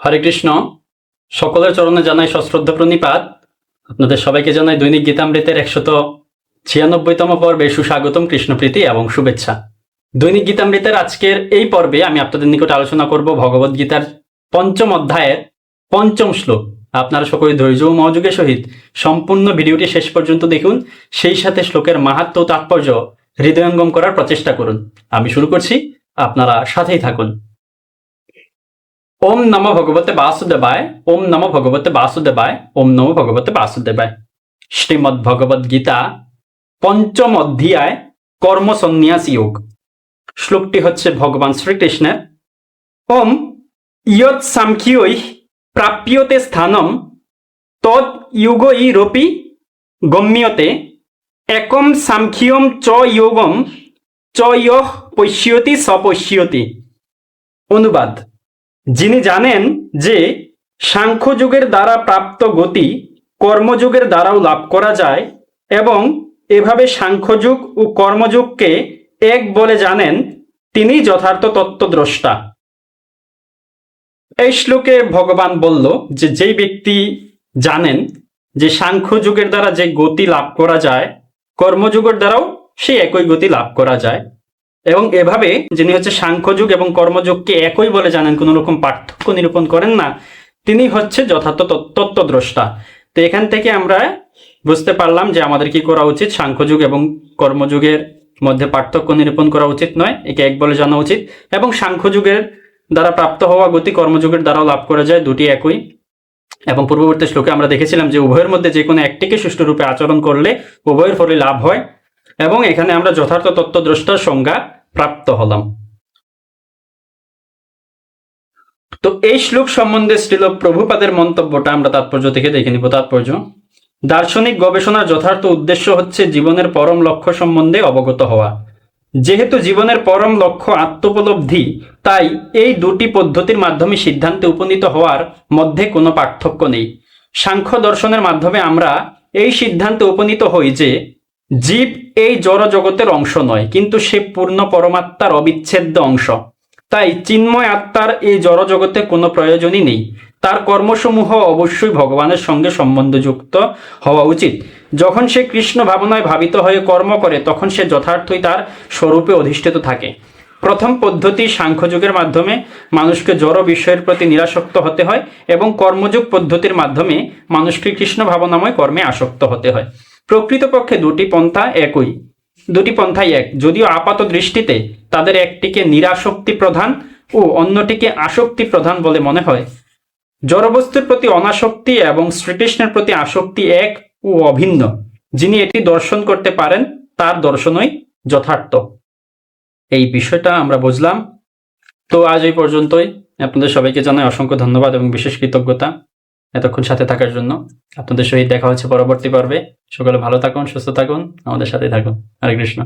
হরে কৃষ্ণ। সকলের চরণে জানাই সশ্রদ্ধ প্রণিপাত। আপনাদের সবাইকে জানাই দৈনিক গীতামৃতের একশত ছিয়ানব্বইতম পর্বে সুস্বাগতম কৃষ্ণপ্রীতি এবং শুভেচ্ছা। দৈনিক গীতামৃতের আজকের এই পর্বে আমি আপনাদের নিকট আলোচনা করব ভগবদ গীতার পঞ্চম অধ্যায়ের পঞ্চম শ্লোক। আপনারা সকলে ধৈর্য ও মনোযোগের সহিত সম্পূর্ণ ভিডিওটি শেষ পর্যন্ত দেখুন। সেই সাথে শ্লোকের মাহাত্ম তাৎপর্য হৃদয়ঙ্গম করার প্রচেষ্টা করুন। আমি শুরু করছি। আপনারা সাথেই থাকুন। ওম নম ভগবতে বাসুদেবায়, ওম নম ভগবতে বাসুদেবায়, ওম নম ভগবতে বাসুদেবায়। শ্রীমদ্ ভগবদ গীতা পঞ্চম অধ্যায়, কর্ম সন্ন্যাস যোগ। শ্লোকটি হচ্ছে ভগবান শ্রীকৃষ্ণের। ওম ইয়ৎ সাংখ্যই প্রাপ্যতে স্থানম তদ ইউগৈরপি গম্যতে, একম সাংখ্যম চ যোগম চ ইয়ঃ পশ্যতি সপশ্যতি অনুবাদ। যিনি জানেন যে সাংখ্যযুগের দ্বারা প্রাপ্ত গতি কর্মযুগের দ্বারাও লাভ করা যায় এবং এভাবে সাংখ্যযুগ ও কর্মযুগকে এক বলে জানেন, তিনি যথার্থ তত্ত্বদ্রষ্টা। এই শ্লোকে ভগবান বলল যে, যেই ব্যক্তি জানেন যে সাংখ্য যুগের দ্বারা যে গতি লাভ করা যায়, কর্মযুগের দ্বারাও সেই একই গতি লাভ করা যায়। এবং এভাবে যিনি হচ্ছে সাংখ্যযুগ এবং কর্মযুগকে একই বলে জানেন, কোনো রকম পার্থক্য নিরূপণ করেন না, তিনি হচ্ছে যথার্থ তত্ত্ব- তত্ত্বদ্রষ্টা। তো এখান থেকে আমরা বুঝতে পারলাম যে আমাদের কি করা উচিত, সাংখ্যযুগ এবং কর্মযুগের মধ্যে পার্থক্য নিরূপণ করা উচিত নয়, একে এক বলে জানা উচিত, এবং সাংখ্যযুগের দ্বারা প্রাপ্ত হওয়া গতি কর্মযুগের দ্বারাও লাভ করা যায়, দুটি একই। এবং পূর্ববর্তী শ্লোকে আমরা দেখেছিলাম যে উভয়ের মধ্যে যে কোনো একটিকে সুষ্ঠুরূপে আচরণ করলে উভয়ের ফলে লাভ হয়, এবং এখানে আমরা যথার্থ তত্ত্বদ্রষ্টার সংজ্ঞা প্রাপ্ত হলাম। তো এই শ্লোক সম্বন্ধে শ্রীল প্রভুপাদের মন্তব্যটা আমরা তাৎপর্য থেকে দেখে নিব। তাৎপর্য, দার্শনিক গবেষণার যথার্থ উদ্দেশ্য হচ্ছে জীবনের পরম লক্ষ্য সম্বন্ধে অবগত হওয়া। যেহেতু জীবনের পরম লক্ষ্য আত্মোপলব্ধি, তাই এই দুটি পদ্ধতির মাধ্যমে সিদ্ধান্তে উপনীত হওয়ার মধ্যে কোনো পার্থক্য নেই। সাংখ্য দর্শনের মাধ্যমে আমরা এই সিদ্ধান্তে উপনীত হই যে জীব এই জড় জগতের অংশ নয়, কিন্তু সে পূর্ণ পরমাত্মার অবিচ্ছেদ্য অংশ। তাই চিন্ময় আত্মার এই জড় জগতে কোনো প্রয়োজনই নেই। তার কর্মসমূহ অবশ্যই ভগবানের সঙ্গে সম্বন্ধযুক্ত হওয়া উচিত। যখন সে কৃষ্ণ ভাবনায় ভাবিত হয়ে কর্ম করে, তখন সে যথার্থই তার স্বরূপে অধিষ্ঠিত থাকে। প্রথম পদ্ধতি সাংখ্যযুগের মাধ্যমে মানুষকে জড় বিষয়ের প্রতি নিরাসক্ত হতে হয় এবং কর্মযুগ পদ্ধতির মাধ্যমে মানুষকে কৃষ্ণ ভাবনাময় কর্মে আসক্ত হতে হয়। প্রকৃতপক্ষে দুটি পন্থা একই। দুটি পন্থাই এক। যদিও আপাত দৃষ্টিতে তাদের একটিকে নিরাসক্তি প্রধান ও অন্যটিকে আসক্তি প্রধান বলে মনে হয়। জড়বস্তুর প্রতি অনাসক্তি এবং শ্রীকৃষ্ণের প্রতি আসক্তি এক ও অভিন্ন। যিনি এটি দর্শন করতে পারেন, তার দর্শনই যথার্থ। এই বিষয়টা আমরা বুঝলাম। তো আজ এই পর্যন্তই। আপনাদের সবাইকে জানাই অসংখ্য ধন্যবাদ এবং বিশেষ কৃতজ্ঞতা। এতক্ষণ সাথে থাকার জন্য। আপনাদের সহিত দেখা হচ্ছে পরবর্তী পর্বে। সকলে ভালো থাকুন, সুস্থ থাকুন। আমাদের সাথে থাকুন। হরে কৃষ্ণ।